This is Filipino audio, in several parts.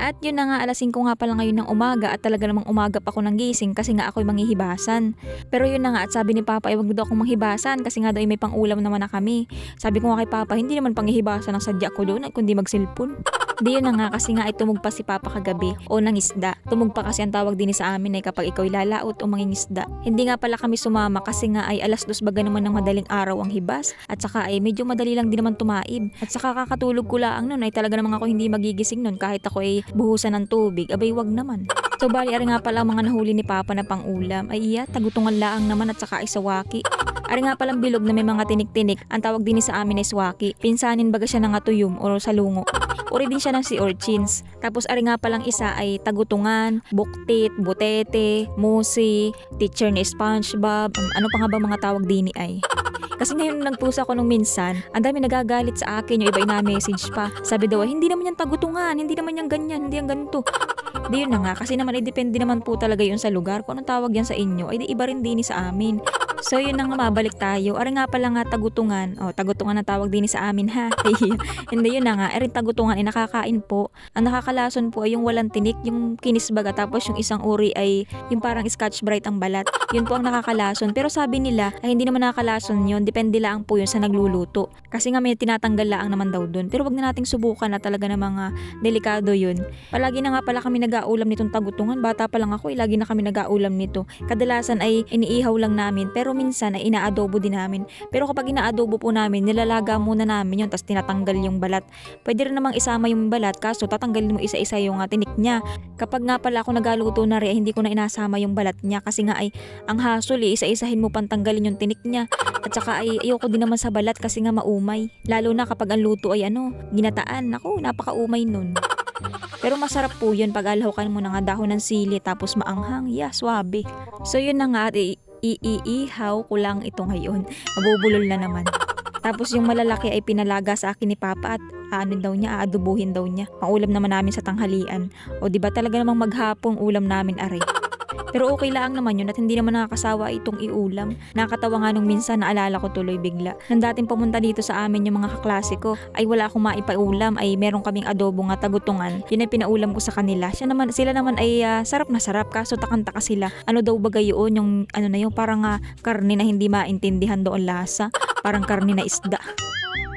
At yun na nga, alas 5 nga pala ngayon ng umaga at talaga namang umagap ako ng gising kasi nga ako'y manghihibasan. Pero yun na nga at sabi ni Papa ay wag daw akong manghibasan kasi nga daw ay may pang-ulam naman na kami. Sabi ko nga kay Papa, hindi naman panghihibasan ang sadya ko doon kundi magsilpon. Di yun na nga kasi nga ay tumugpa si Papa kagabi o nang isda. Tumugpa kasi ang tawag din sa amin ay kapag ikaw lalaot o mangingisda. Hindi nga pala kami sumama kasi nga ay alas dos baga naman ng madaling araw ang hibas at saka ay medyo madali lang din naman tumaib. At saka kakatulog ko lang nun ay talaga namang ako hindi magigising nun kahit ako ay buhusan ng tubig. Abay wag naman. So bali ari nga pala ang mga nahuli ni Papa na pang-ulam. Ay iya, tagutungan laang naman at saka ay sawaki. Ari nga palang bilog na may mga tinik-tinik. Ang tawag din sa amin ay swaki. Pinsanin baga siya ng atuyum o salungo. Uri din siya ng si urchins. Tapos ari nga palang isa ay tagutungan, buktit, butete, musi, teacher ni Spongebob, ano pa nga ba mga tawag din ni ay. Kasi ngayon nagpusa ko nung minsan, ang dami nagagalit sa akin, yung iba ina-message pa. Sabi daw, hindi naman yan tagutungan, hindi naman yan ganyan, hindi yan ganito. Di yun na nga, kasi naman ay depende naman po talaga yun sa lugar. Kung anong tawag yan sa inyo, ay di iba rin din sa amin. So yun na nga mabalik tayo. Ari nga pala nga tagutungan. O tagutungan ang tawag din sa amin ha. Hindi yun na nga. Erin tagutungan ay nakakain po. Ang nakakalason po ay yung walang tinik, yung kinisbaga tapos yung isang uri ay yung parang scotch bright ang balat. Yun po ang nakakalason. Pero sabi nila ay hindi naman nakakalason yun. Depende lang po yun sa nagluluto. Kasi nga may tinatanggal lang naman daw dun. Pero wag na nating subukan na talaga na mga delikado yun. Palagi na nga pala kami nag-aulam nitong tagutungan. Bata pa lang ako, eh, lagi na kami nag-aulam nito. Kadalasan ay iniihaw lang namin. Pero minsan ay inaadobo din namin. Pero kapag inaadobo po namin, nilalaga muna namin yun, tapos tinatanggal yung balat. Pwede rin namang isama yung balat, kaso tatanggalin mo isa-isa yung uh, tinik niya. Kapag nga pala ako nagaluto na rin, hindi ko na inasama yung balat niya kasi nga ay ang hasol eh, isa-isahin mo pang tanggalin yung tinik niya. At saka ay ayoko din naman sa balat kasi nga maumay. Lalo na kapag ang luto ay ano, ginataan. Ako, napakaumay nun. Pero masarap po yun pag alhokan mo na nga dahon ng sili tapos maanghang. Yeah, swabe. So yun na nga at i- iiihaw ko lang ito ngayon. Mabubulol na naman. Tapos yung malalaki ay pinalaga sa akin ni Papa at ano daw niya, aadubuhin daw niya. Ang ulam naman namin sa tanghalian. O di ba talaga namang maghapong ulam namin are. Pero okay lang naman yun at hindi naman nakakasawa itong iulam. Nakakatawa nga nung minsan naalala ko tuloy bigla. Nang dating pumunta dito sa amin yung mga kaklase ko ay wala akong maipaulam ay meron kaming adobo nga tagutungan. Yun ay pinaulam ko sa kanila. Siya naman, sila naman ay ah, sarap na sarap kaso takanta sila. Ano daw ba yun yung ano na yung parang ah, karne na hindi maintindihan doon lasa. Parang karne na isda.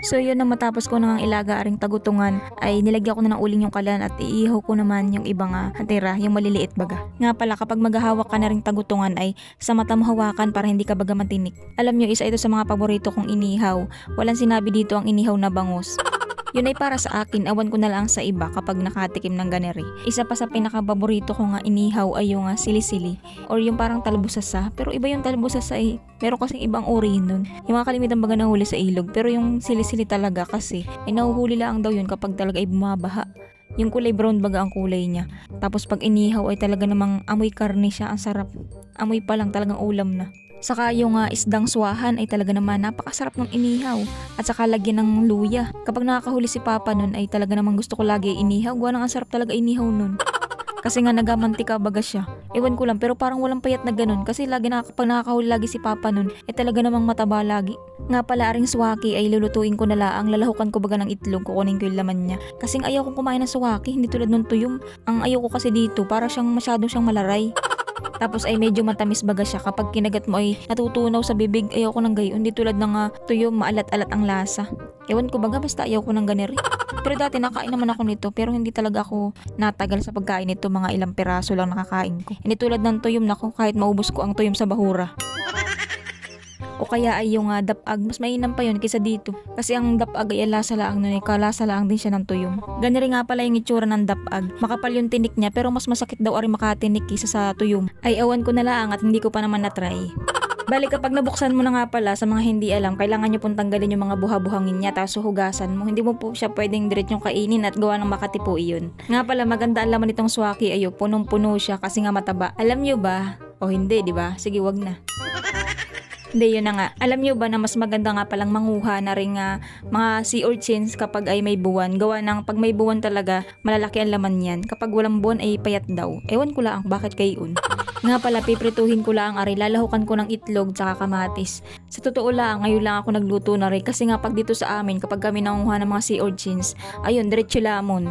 So yun na matapos ko nang ilaga aring tagutungan ay nilagyan ko na ng uling yung kalan at iihaw ko naman yung ibang nga tira, yung maliliit baga. Nga pala kapag maghahawak ka na ring tagutungan ay sa mata mo hawakan para hindi ka baga matinik. Alam nyo isa ito sa mga paborito kong inihaw. Walang sinabi dito ang inihaw na bangus. Yun ay para sa akin, awan ko na lang sa iba kapag nakatikim ng ganeri. Isa pa sa pinakapaborito ko nga inihaw ay yung nga sili-sili or yung parang talbusasa. Pero iba yung talbusasa eh. Meron kasing ibang uri nun. Yung mga kalimitan baga nahuli sa ilog. Pero yung sili-sili talaga kasi, ay nahuhuli lang daw yun kapag talaga ay bumabaha. Yung kulay brown baga ang kulay niya. Tapos pag inihaw ay talaga namang amoy karne siya. Ang sarap. Amoy pa lang talagang ulam na. Saka yung ah, isdang swahan ay talaga naman napakasarap ng inihaw. At saka lagyan ng luya. Kapag nakakahuli si Papa nun ay talaga namang gusto ko lagi inihaw. Gawa ng ang sarap talaga inihaw nun. Kasi nga nagamantika baga siya. Ewan ko lang pero parang walang payat na ganun. Kasi lagi na kapag nakakahuli lagi si Papa nun, eh talaga namang mataba lagi. Nga pala aring swaki ay lulutuin ko na laang lalahukan ko baga ng itlog kukunin ko yung laman niya. Kasi ayaw kong kumain ng swaki, hindi tulad nung tuyong. Ang ayaw ko kasi dito para siyang masyadong siyang malaray. Tapos ay medyo matamis baga siya kapag kinagat mo ay natutunaw sa bibig. Ayaw ko ng gayon. Hindi tulad ng uh, tuyo maalat-alat ang lasa. Ewan ko baga basta ayaw ko ng ganeri. Pero dati nakain naman ako nito pero hindi talaga ako natagal sa pagkain nito. Mga ilang piraso lang nakakain ko. Hindi tulad ng tuyom na ko kahit maubos ko ang tuyom sa bahura. O kaya ay yung uh, dapag, mas mainam pa yun kaysa dito. Kasi ang dapag ay lasa lang nun, eh, kalasa lang din siya ng tuyom. Ganun nga pala yung itsura ng dapag. Makapal yung tinik niya pero mas masakit daw ari makatinik kaysa sa tuyom. Ay awan ko na lang at hindi ko pa naman na-try. Bali kapag nabuksan mo na nga pala sa mga hindi alam, kailangan nyo pong tanggalin yung mga buha-buhangin niya tapos hugasan mo. Hindi mo po siya pwedeng diretsong kainin at gawa ng makatipo iyon. Nga pala maganda ang laman nitong swaki ayo, punong-puno siya kasi nga mataba. Alam nyo ba? O hindi, di ba? Sige, wag na. Hindi, yun na nga. Alam nyo ba na mas maganda nga palang manguha na rin nga mga sea urchins kapag ay may buwan. Gawa ng pag may buwan talaga, malalaki ang laman yan. Kapag walang buwan ay payat daw. Ewan ko lang bakit kayon. Nga pala, piprituhin ko lang ari, lalahukan ko ng itlog tsaka kamatis. Sa totoo lang, ngayon lang ako nagluto na rin kasi nga pag dito sa amin, kapag kami nanguha ng mga sea urchins, ayun, diretso lamon.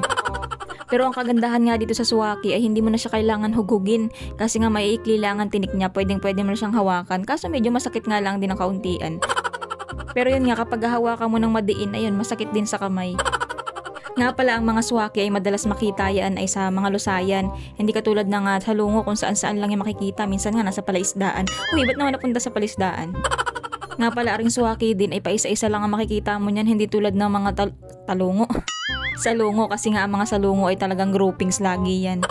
Pero ang kagandahan nga dito sa suwaki ay hindi mo na siya kailangan hugugin kasi nga maiikli lang ang tinik niya, pwedeng pwede mo na siyang hawakan. Kaso medyo masakit nga lang din ang kauntian. Pero yun nga, kapag hawakan mo ng madiin, ayun, masakit din sa kamay. Nga pala ang mga suwaki ay madalas makita yan ay sa mga lusayan. Hindi katulad ng uh, sa lungo kung saan saan lang yung makikita. Minsan nga nasa palaisdaan. Uy, ba't naman napunta sa palaisdaan? Nga pala aring suwaki din ay paisa-isa lang ang makikita mo niyan. Hindi tulad ng mga tal- talungo. Salungo kasi nga ang mga salungo ay talagang groupings lagi yan.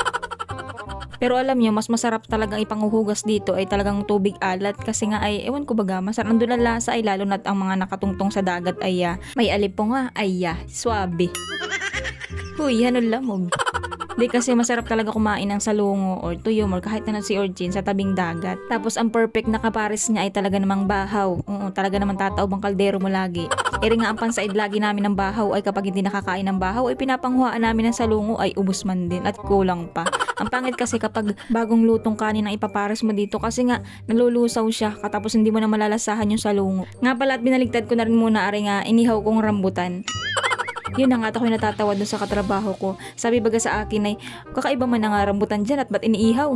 Pero alam nyo, mas masarap talagang ipanguhugas dito ay talagang tubig alat kasi nga ay, ewan ko baga, masarap ang ang lasa ay lalo na't ang mga nakatungtong sa dagat ay ah, may alipo nga, ay ah, swabe. Huy, hanol lamog. Di kasi masarap talaga kumain ng salungo or tuyom or kahit na si urchin sa tabing dagat. Tapos ang perfect na kapares niya ay talaga namang bahaw. Oo, talaga naman tataob ang kaldero mo lagi. Eri nga ang pansaid lagi namin ng bahaw ay kapag hindi nakakain ng bahaw ay pinapanghuaan namin ng salungo ay ubos man din at kulang pa. Ang pangit kasi kapag bagong lutong kanin ang ipapares mo dito kasi nga nalulusaw siya katapos hindi mo na malalasahan yung salungo. Nga pala at binaligtad ko na rin muna ari nga inihaw kong rambutan. Yun na nga at ako'y natatawa dun sa katrabaho ko. Sabi baga sa akin ay, kakaiba man ang rambutan dyan at ba't iniihaw?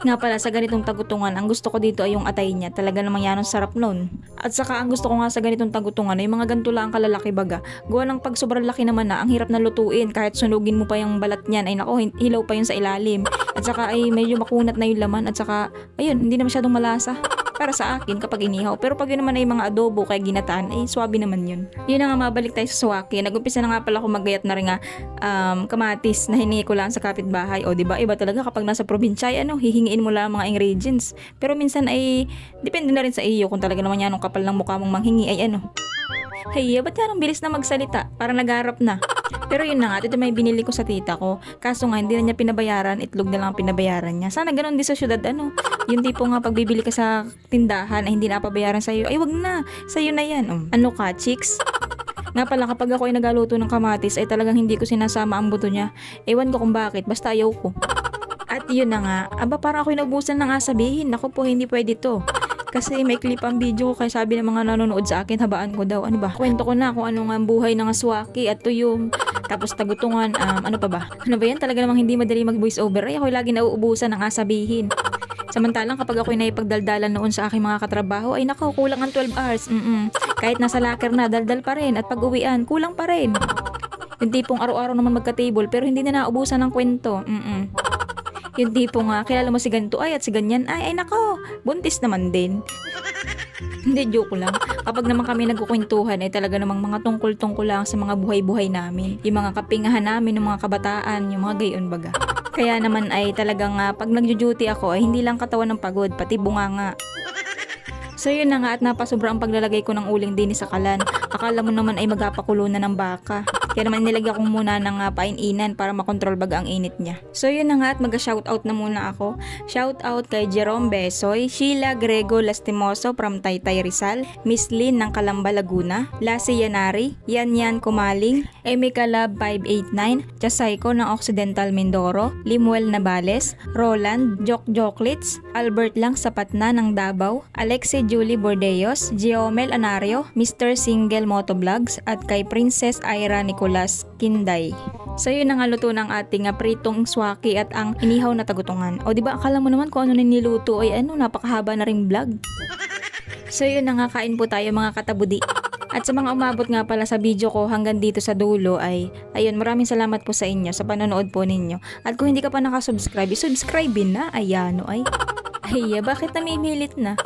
Nga pala, sa ganitong tagutungan, ang gusto ko dito ay yung atay niya. Talaga namang yan ang sarap nun. At saka, ang gusto ko nga sa ganitong tagutungan ay mga ganito lang ang kalalaki baga. Gawa ng pag sobrang laki naman na, ang hirap na lutuin. Kahit sunugin mo pa yung balat niyan, ay nako, hilaw pa yun sa ilalim. At saka ay medyo makunat na yung laman. At saka, ayun, hindi na masyadong malasa para sa akin kapag inihaw. Pero pag yun naman ay mga adobo kaya ginataan, ay swabe naman yun. Yun na nga, mabalik tayo sa suwaki. Nag-umpisa na nga pala ako magayat na rin nga um, kamatis na hiningi ko lang sa kapitbahay. O, di ba Iba talaga kapag nasa probinsya, ay ano, hihingiin mo lang mga ingredients. Pero minsan ay, depende na rin sa iyo kung talaga naman yan ang kapal ng mukha mong manghingi ay ano. Hey, ba't yan ang bilis na magsalita? Parang nagharap na. Pero yun na nga, ito may binili ko sa tita ko. Kaso nga, hindi na niya pinabayaran, itlog na lang ang pinabayaran niya. Sana ganun din sa syudad, ano. Yung tipo nga, pag ka sa tindahan, ay hindi na pabayaran sa'yo. Ay, wag na. Sa'yo na yan. Um, ano ka, chicks? Nga pala, kapag ako ay nagaluto ng kamatis, ay talagang hindi ko sinasama ang buto niya. Ewan ko kung bakit, basta ayaw ko. At yun na nga, aba parang ako'y naubusan ng sabihin. Ako po, hindi pwede to. Kasi may clip ang video ko kaya sabi ng mga nanonood sa akin, habaan ko daw. Ano ba? Kwento ko na kung ano nga buhay ng aswaki at tuyong. Tapos tagutungan, um, ano pa ba? Ano ba yan? Talaga namang hindi madali mag voice over. Ay, ako'y lagi nauubusan ng sabihin. Samantalang kapag ako'y naipagdaldalan noon sa aking mga katrabaho, ay nako, kulang ang 12 hours. Mm-mm. Kahit nasa locker na, daldal pa rin. At pag uwian, kulang pa rin. Yung tipong araw-araw naman magka-table, pero hindi na naubusan ng kwento. Mm-mm. Yung tipo nga, kilala mo si ganito ay at si ganyan ay, ay nako, buntis naman din. Hindi, joke lang. Kapag naman kami nagkukwentuhan, ay talaga namang mga tungkol-tungkol lang sa mga buhay-buhay namin. Yung mga kapingahan namin, yung mga kabataan, yung mga gayon baga. Kaya naman ay talagang uh, pag nagjo-duty ako, ay hindi lang katawan ng pagod, pati bunganga. So yun na nga at napasubra ang paglalagay ko ng uling din sa kalan. Akala mo naman ay magapakulo na ng baka. Kaya naman nilagyan ko muna ng uh, paininan para makontrol baga ang init niya. So yun na nga at mag-shoutout na muna ako. Shoutout kay Jerome Besoy, Sheila Grego Lastimoso from Taytay Rizal, Miss Lynn ng Calamba Laguna, Lassie Yanari, Yan Yan Kumaling, Amy Calab 589, Jasayko ng Occidental Mindoro, Limuel Nabales, Roland, Jok Joklits, Albert Lang Sapat na ng Davao, Alexi Julie Bordeos, Giomel Anario, Mr. Single Motovlogs at kay Princess Ira Nicolas Kinday. So yun ang luto ng ating uh, pritong swaki at ang inihaw na tagutungan. O di ba akala mo naman kung ano na niluto ay ano napakahaba na ring vlog. So yun na nga kain po tayo mga katabudi. At sa mga umabot nga pala sa video ko hanggang dito sa dulo ay ayun maraming salamat po sa inyo sa panonood po ninyo. At kung hindi ka pa nakasubscribe, subscribe na. Ayan o ay. Ay, bakit namimilit na?